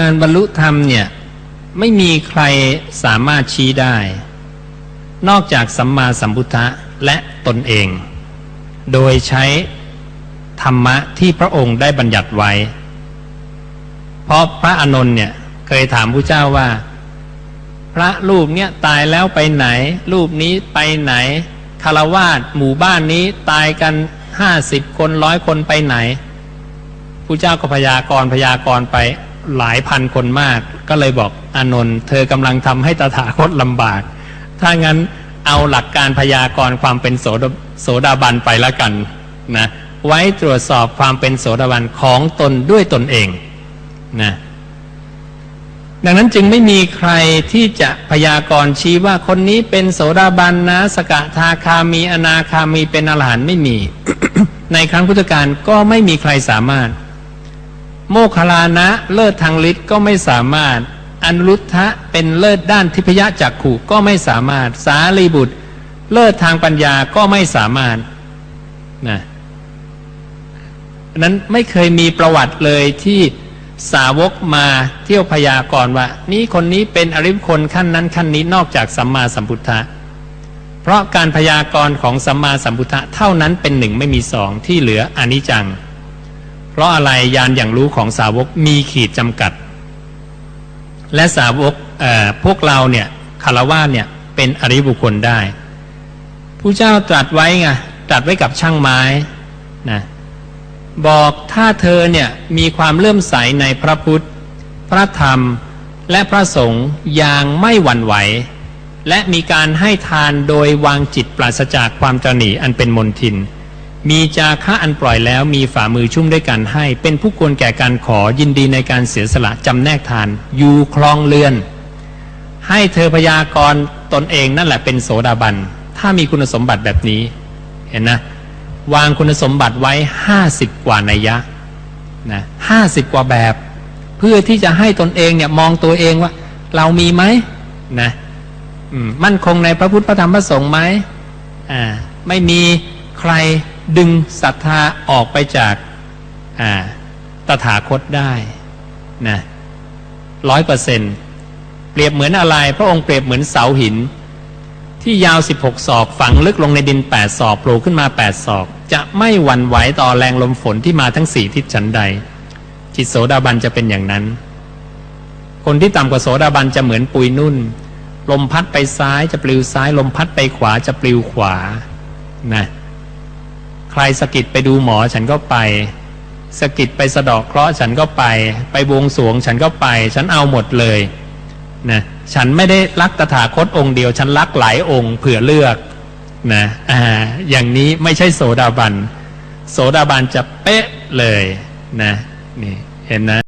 การบรรลุธรรมเนี่ยไม่มีใครสามารถชี้ได้ นอกจากสัมมาสัมพุทธะและตนเอง โดยใช้ธรรมะที่พระองค์ได้บัญญัติไว้ เพราะพระอานนท์เนี่ยเคยถามพระเจ้าว่า พระรูปเนี่ยตายแล้วไปไหน รูปนี้ไปไหนคารวาสหมู่บ้านนี้ตายกันห้าสิบคนร้อยคนไปไหนพระเจ้าก็พยากรพยากรไป หลายพันคนมาก ก็เลยบอกอานนท์เธอกำลังทำให้ตถาคตลำบาก ถ้างั้นเอาหลักการพยากรณ์ความเป็นโสดโสดาบันไปละกันนะไว้ตรวจสอบความเป็นโสดาบันของตนด้วยตนเองนะดังนั้นจึงไม่มีใครที่จะพยากรณ์ชี้ว่าคนนี้เป็นโสดาบันนะ สกทาคามีอนาคามีเป็นอรหันต์ไม่มี ในครั้งพุทธกาลก็ไม่มีใครสามารถ โมคลานะเลิศทางฤทธิ์ก็ไม่สามารถ อนุรุทธะเป็นเลิศด้านทิพยจักขู่ก็ไม่สามารถ สารีบุตร เลิศทางปัญญาก็ไม่สามารถนะนั้นไม่เคยมีประวัติเลยที่สาวกมาเที่ยวพยากรณ์ว่า นี่คนนี้เป็นอริยคนขั้นนั้นขั้นนี้นอกจากสัมมาสัมพุทธะเพราะการพยากรณ์ของสัมมาสัมพุทธะเท่านั้นเป็นหนึ่งไม่มีสองที่เหลืออนิจจัง เพราะอะไรยานอย่างรู้ของสาวกมีขีดจำกัด และสาวกพวกเราเนี่ยคารวะเนี่ยเป็นอริบุคคลได้ผู้เจ้าตรัสไว้ไงตรัสไว้กับช่างไม้นะบอกถ้าเธอเนี่ยมีความเลื่อมใสในพระพุทธ พระธรรมและพระสงฆ์อย่างไม่หวั่นไหว และมีการให้ทานโดยวางจิตปราศจากความตรนีอันเป็นมนทิน มีจาคะอันปล่อยแล้วมีฝ่ามือชุ่มด้วยกันให้ เป็นผู้ควรแก่การขอยินดีในการเสียสละจำแนกทาน อยู่คลองเรือน ให้เธอพยากรตนเองนั่นแหละเป็นโสดาบัน ถ้ามีคุณสมบัติแบบนี้ เห็นนะ วางคุณสมบัติไว้ห้าสิบกว่านัยยะนะห้าสิบกว่าแบบ เพื่อที่จะให้ตนเองเนี่ยมองตัวเองว่า เรามีไหมนะมั่นคงในพระพุทธพระธรรมพระสงฆ์ไหมอ่าไม่มีใคร ดึงศรัทธาออกไปจากาตถาคตได้นะร้อยเปอร์เซ็นเปรียบเหมือนอะไร พระองค์เปรียบเหมือนเสาหิน ที่ยาว 16 ศอกฝังลึกลงในดิน 8 ศอกโผล่ขึ้นมา 8 ศอก จะไม่หวั่นไหวต่อแรงลมฝนที่มาทั้งสี่ทิศฉันใด จิตโสดาบันจะเป็นอย่างนั้น คนที่ต่ำกว่าโสดาบันจะเหมือนปุยนุ่น ลมพัดไปซ้ายจะปลิวซ้าย ลมพัดไปขวาจะปลิวขวานะ ใครสกิดไปดูหมอฉันก็ไปสกิดไปสะดอกเคราะห์ฉันก็ไป ไปบวงสวงฉันก็ไป ฉันเอาหมดเลยนะฉันไม่ได้รักตถาคตองค์เดียว ฉันรักหลายองค์เผื่อเลือกนะอ่าอย่างนี้ไม่ใช่โสดาบัน โสดาบันจะเป๊ะเลยนะนี่เห็นนะ